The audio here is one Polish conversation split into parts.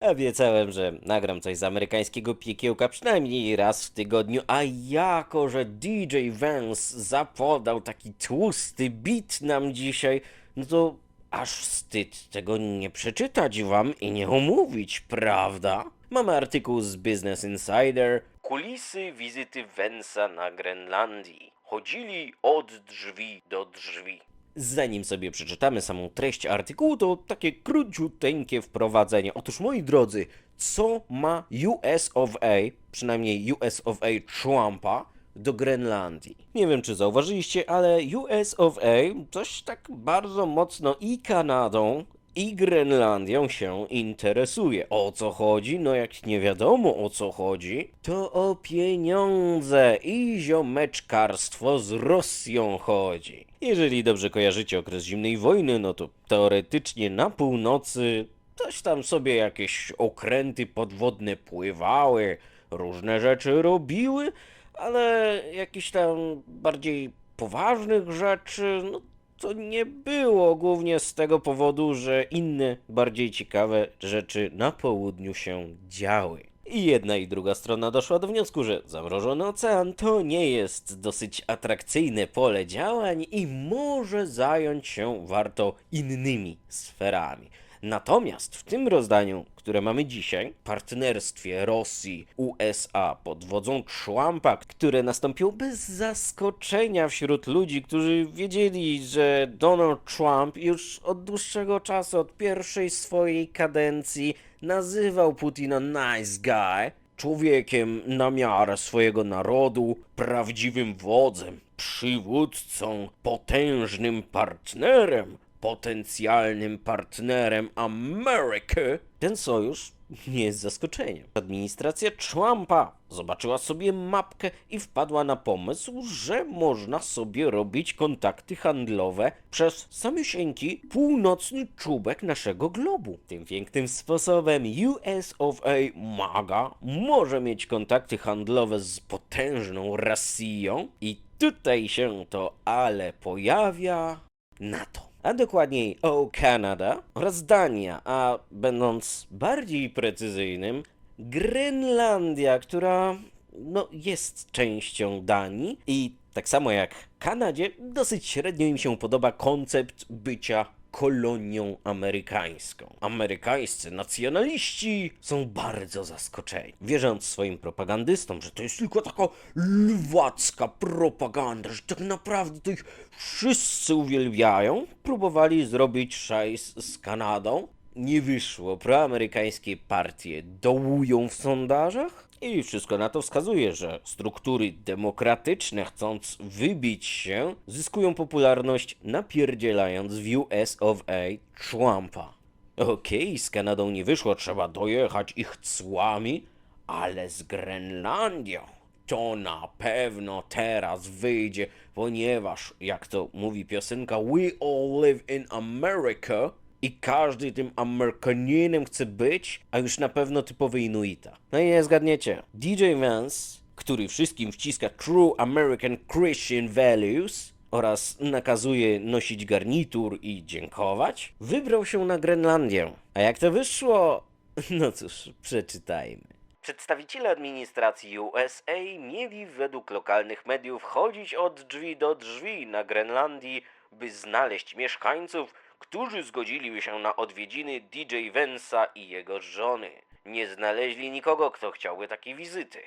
Obiecałem, że nagram coś z amerykańskiego piekiełka przynajmniej raz w tygodniu, a jako, że DJ Vance zapodał taki tłusty beat nam dzisiaj, no to aż wstyd tego nie przeczytać wam i nie omówić, prawda? Mamy artykuł z Business Insider. Kulisy wizyty Vance'a na Grenlandii. Chodzili od drzwi do drzwi. Zanim sobie przeczytamy samą treść artykułu, to takie króciuteńkie wprowadzenie. Otóż, moi drodzy, co ma US of A, przynajmniej US of A Trumpa, do Grenlandii? Nie wiem, czy zauważyliście, ale US of A coś tak bardzo mocno i Kanadą, i Grenlandią się interesuje. O co chodzi? No jak nie wiadomo o co chodzi, to o pieniądze i ziomeczkarstwo z Rosją chodzi. Jeżeli dobrze kojarzycie okres zimnej wojny, no to teoretycznie na północy coś tam sobie jakieś okręty podwodne pływały, różne rzeczy robiły, ale jakichś tam bardziej poważnych rzeczy, no to nie było głównie z tego powodu, że inne, bardziej ciekawe rzeczy na południu się działy. I jedna i druga strona doszła do wniosku, że zamrożony ocean to nie jest dosyć atrakcyjne pole działań i może zająć się warto innymi sferami. Natomiast w tym rozdaniu, które mamy dzisiaj, partnerstwie Rosji, USA pod wodzą Trumpa, które nastąpiło bez zaskoczenia wśród ludzi, którzy wiedzieli, że Donald Trump już od dłuższego czasu, od pierwszej swojej kadencji, nazywał Putina nice guy, człowiekiem na miarę swojego narodu, prawdziwym wodzem, przywódcą, potężnym partnerem, potencjalnym partnerem Ameryki, ten sojusz nie jest zaskoczeniem. Administracja Trumpa zobaczyła sobie mapkę i wpadła na pomysł, że można sobie robić kontakty handlowe przez samiusieńki północny czubek naszego globu. Tym pięknym sposobem US of A MAGA może mieć kontakty handlowe z potężną Rosją i tutaj się to ale pojawia NATO a dokładniej O Canada oraz Dania, a będąc bardziej precyzyjnym, Grenlandia, która no, jest częścią Danii i tak samo jak Kanadzie, dosyć średnio im się podoba koncept bycia kolonią amerykańską. Amerykańscy nacjonaliści są bardzo zaskoczeni. Wierząc swoim propagandystom, że to jest tylko taka lwacka propaganda, że tak naprawdę to ich wszyscy uwielbiają, próbowali zrobić szajs z Kanadą. Nie wyszło. Proamerykańskie partie dołują w sondażach. I wszystko na to wskazuje, że struktury demokratyczne, chcąc wybić się, zyskują popularność napierdzielając w US of A Trumpa. Okej, z Kanadą nie wyszło, trzeba dojechać ich cłami, ale z Grenlandią to na pewno teraz wyjdzie, ponieważ, jak to mówi piosenka, we all live in America i każdy tym Amerykaninem chce być, a już na pewno typowy Inuita. No i nie zgadniecie. DJ Vance, który wszystkim wciska True American Christian Values oraz nakazuje nosić garnitur i dziękować, wybrał się na Grenlandię. A jak to wyszło? No cóż, przeczytajmy. Przedstawiciele administracji USA mieli według lokalnych mediów chodzić od drzwi do drzwi na Grenlandii, by znaleźć mieszkańców, którzy zgodziliby się na odwiedziny DJ Vance'a i jego żony. Nie znaleźli nikogo, kto chciałby takiej wizyty.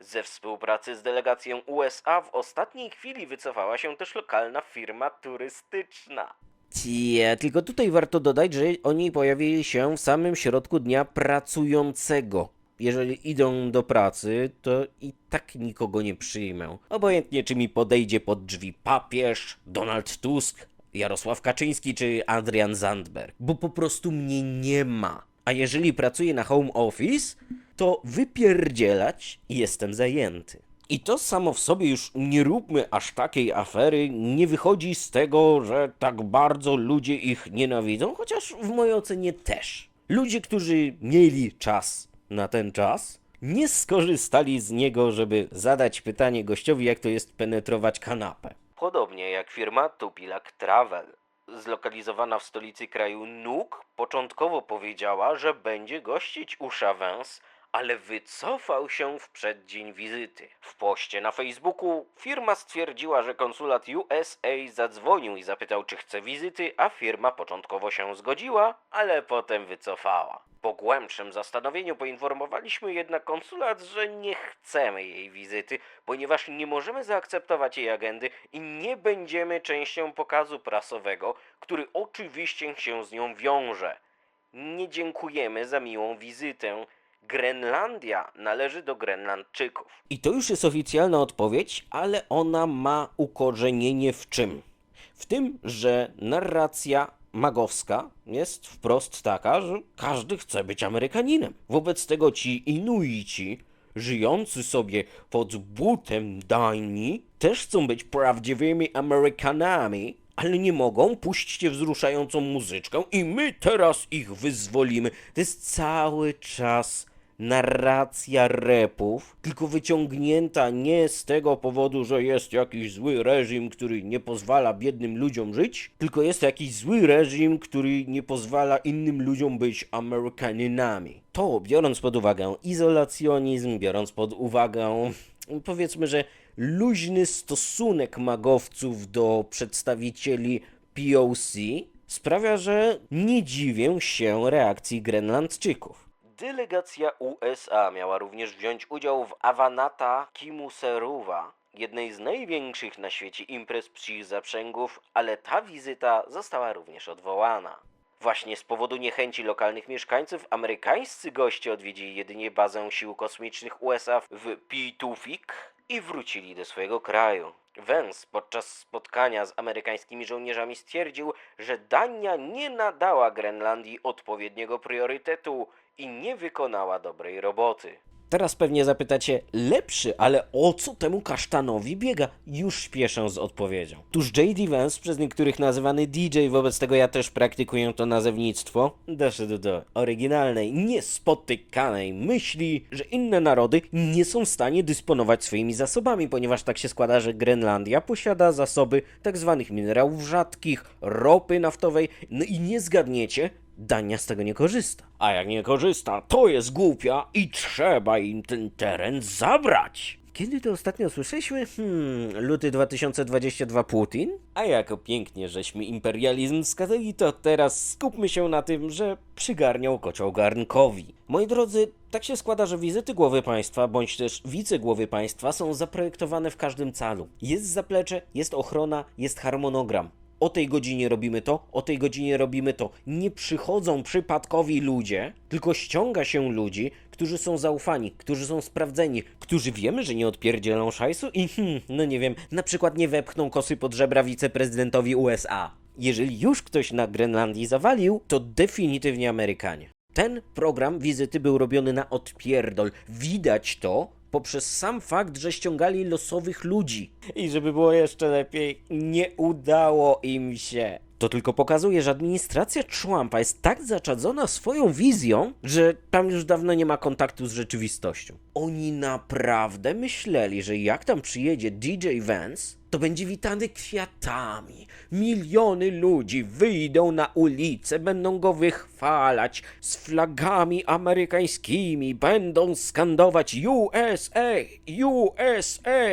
Ze współpracy z delegacją USA w ostatniej chwili wycofała się też lokalna firma turystyczna. Cie, tylko tutaj warto dodać, że oni pojawili się w samym środku dnia pracującego. Jeżeli idą do pracy, to i tak nikogo nie przyjmę. Obojętnie, czy mi podejdzie pod drzwi papież, Donald Tusk, Jarosław Kaczyński czy Adrian Zandberg, bo po prostu mnie nie ma. A jeżeli pracuję na home office, to wypierdzielać jestem zajęty. I to samo w sobie już nie róbmy aż takiej afery, nie wychodzi z tego, że tak bardzo ludzie ich nienawidzą, chociaż w mojej ocenie też. Ludzie, którzy mieli czas na ten czas, nie skorzystali z niego, żeby zadać pytanie gościowi, jak to jest penetrować kanapę. Podobnie jak firma Tupilak Travel. zlokalizowana w stolicy kraju Nuk, początkowo powiedziała, że będzie gościć Usha Vance, ale wycofał się w przeddzień wizyty. W poście na Facebooku firma stwierdziła, że konsulat USA zadzwonił i zapytał, czy chce wizyty, a firma początkowo się zgodziła, ale potem wycofała. Po głębszym zastanowieniu poinformowaliśmy jednak konsulat, że nie chcemy jej wizyty, ponieważ nie możemy zaakceptować jej agendy i nie będziemy częścią pokazu prasowego, który oczywiście się z nią wiąże. Nie dziękujemy za miłą wizytę. Grenlandia należy do Grenlandczyków. I to już jest oficjalna odpowiedź, ale ona ma ukorzenienie w czym? W tym, że narracja magowska jest wprost taka, że każdy chce być Amerykaninem. Wobec tego ci Inuici, żyjący sobie pod butem Dani, też chcą być prawdziwymi Amerykanami, ale nie mogą, puśćcie wzruszającą muzyczkę i my teraz ich wyzwolimy. To jest cały czas narracja repów, tylko wyciągnięta nie z tego powodu, że jest jakiś zły reżim, który nie pozwala biednym ludziom żyć, tylko jest jakiś zły reżim, który nie pozwala innym ludziom być Amerykanynami. To, biorąc pod uwagę izolacjonizm, biorąc pod uwagę, powiedzmy, że luźny stosunek magowców do przedstawicieli POC, sprawia, że nie dziwię się reakcji Grenlandczyków. Delegacja USA miała również wziąć udział w Avanata Kimuseruwa, jednej z największych na świecie imprez psich zaprzęgów, ale ta wizyta została również odwołana. Właśnie z powodu niechęci lokalnych mieszkańców, amerykańscy goście odwiedzili jedynie bazę sił kosmicznych USA w Pitufik i wrócili do swojego kraju. Vance podczas spotkania z amerykańskimi żołnierzami stwierdził, że Dania nie nadała Grenlandii odpowiedniego priorytetu i nie wykonała dobrej roboty. Teraz pewnie zapytacie, lepszy, ale o co temu kasztanowi biega? Już śpieszę z odpowiedzią. Tuż J.D. Vance, przez niektórych nazywany DJ, wobec tego ja też praktykuję to nazewnictwo, doszedł do oryginalnej, niespotykanej myśli, że inne narody nie są w stanie dysponować swoimi zasobami, ponieważ tak się składa, że Grenlandia posiada zasoby tzw. minerałów rzadkich, ropy naftowej, no i nie zgadniecie, Dania z tego nie korzysta. A jak nie korzysta, to jest głupia i trzeba im ten teren zabrać. Kiedy to ostatnio słyszeliśmy? Hmm, luty 2022 Putin? A jako pięknie żeśmy imperializm wskazali, to teraz skupmy się na tym, że przygarniał kocioł garnkowi. Moi drodzy, tak się składa, że wizyty głowy państwa, bądź też wicegłowy państwa są zaprojektowane w każdym calu. Jest zaplecze, jest ochrona, jest harmonogram o tej godzinie robimy to, o tej godzinie robimy to. Nie przychodzą przypadkowi ludzie, tylko ściąga się ludzi, którzy są zaufani, którzy są sprawdzeni, którzy wiemy, że nie odpierdzielą szajsu i hmm, no nie wiem, na przykład nie wepchną kosy pod żebra wiceprezydentowi USA. Jeżeli już ktoś na Grenlandii zawalił, to definitywnie Amerykanie. Ten program wizyty był robiony na odpierdol. Widać to poprzez sam fakt, że ściągali losowych ludzi. I żeby było jeszcze lepiej, nie udało im się. To tylko pokazuje, że administracja Trumpa jest tak zaczadzona swoją wizją, że tam już dawno nie ma kontaktu z rzeczywistością. Oni naprawdę myśleli, że jak tam przyjedzie DJ Vance, to będzie witany kwiatami. Miliony ludzi wyjdą na ulicę, będą go wychwalać z flagami amerykańskimi, będą skandować USA, USA.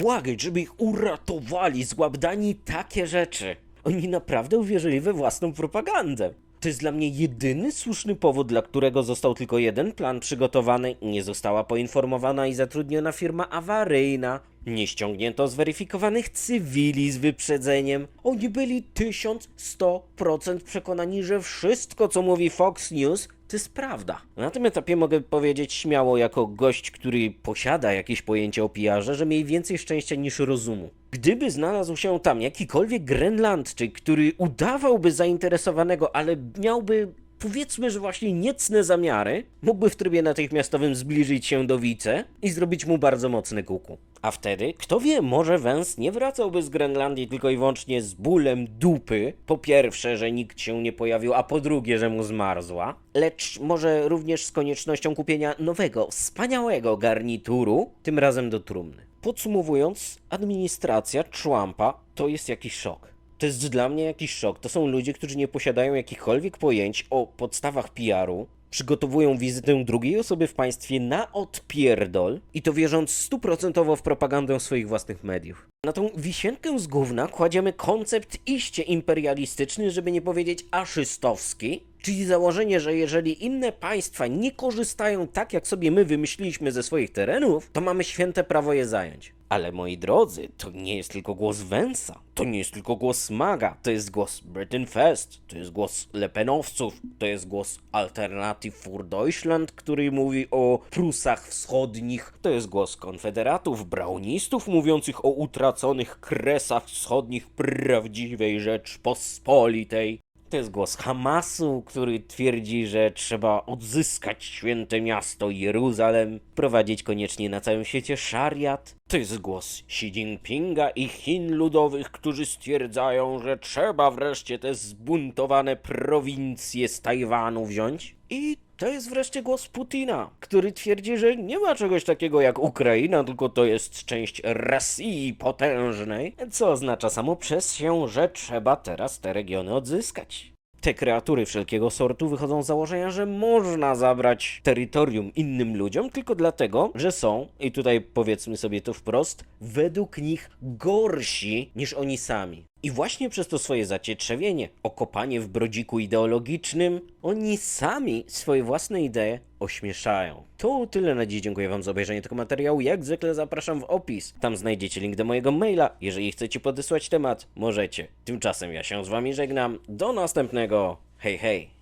Błagać, żeby ich uratowali z łabdani takie rzeczy. Oni naprawdę uwierzyli we własną propagandę. To jest dla mnie jedyny słuszny powód, dla którego został tylko jeden plan przygotowany, nie została poinformowana i zatrudniona firma awaryjna, nie ściągnięto zweryfikowanych cywili z wyprzedzeniem. Oni byli 1100% przekonani, że wszystko, co mówi Fox News, to jest prawda. Na tym etapie mogę powiedzieć śmiało, jako gość, który posiada jakieś pojęcie o PR-ze, że miej więcej szczęścia niż rozumu. Gdyby znalazł się tam jakikolwiek Grenlandczyk, który udawałby zainteresowanego, ale miałby powiedzmy, że właśnie niecne zamiary, mógłby w trybie natychmiastowym zbliżyć się do wice i zrobić mu bardzo mocny kuku. A wtedy, kto wie, może Wens nie wracałby z Grenlandii tylko i wyłącznie z bólem dupy. Po pierwsze, że nikt się nie pojawił, a po drugie, że mu zmarzła. Lecz może również z koniecznością kupienia nowego, wspaniałego garnituru, tym razem do trumny. Podsumowując, administracja Trumpa to jest jakiś szok. To jest dla mnie jakiś szok. To są ludzie, którzy nie posiadają jakichkolwiek pojęć o podstawach PR-u, przygotowują wizytę drugiej osoby w państwie na odpierdol i to wierząc stuprocentowo w propagandę swoich własnych mediów. Na tą wisienkę z gówna kładziemy koncept iście imperialistyczny, żeby nie powiedzieć aszystowski, czyli założenie, że jeżeli inne państwa nie korzystają tak, jak sobie my wymyśliliśmy ze swoich terenów, to mamy święte prawo je zająć. Ale moi drodzy, to nie jest tylko głos Węsa, to nie jest tylko głos Maga, to jest głos Britain Fest, to jest głos Lepenowców, to jest głos Alternative Deutschland, który mówi o Prusach Wschodnich, to jest głos konfederatów, braunistów mówiących o utraconych kresach wschodnich prawdziwej Rzeczpospolitej. To jest głos Hamasu, który twierdzi, że trzeba odzyskać święte miasto Jeruzalem, prowadzić koniecznie na całym świecie szariat. To jest głos Xi Jinpinga i Chin ludowych, którzy stwierdzają, że trzeba wreszcie te zbuntowane prowincje z Tajwanu wziąć. I to jest wreszcie głos Putina, który twierdzi, że nie ma czegoś takiego jak Ukraina, tylko to jest część Rosji potężnej, co oznacza samo przez się, że trzeba teraz te regiony odzyskać. Te kreatury wszelkiego sortu wychodzą z założenia, że można zabrać terytorium innym ludziom tylko dlatego, że są, i tutaj powiedzmy sobie to wprost, według nich gorsi niż oni sami. I właśnie przez to swoje zacietrzewienie, okopanie w brodziku ideologicznym, oni sami swoje własne idee ośmieszają. To tyle na dziś. Dziękuję Wam za obejrzenie tego materiału. Jak zwykle zapraszam w opis. Tam znajdziecie link do mojego maila. Jeżeli chcecie podesłać temat, możecie. Tymczasem ja się z Wami żegnam. Do następnego. Hej, hej.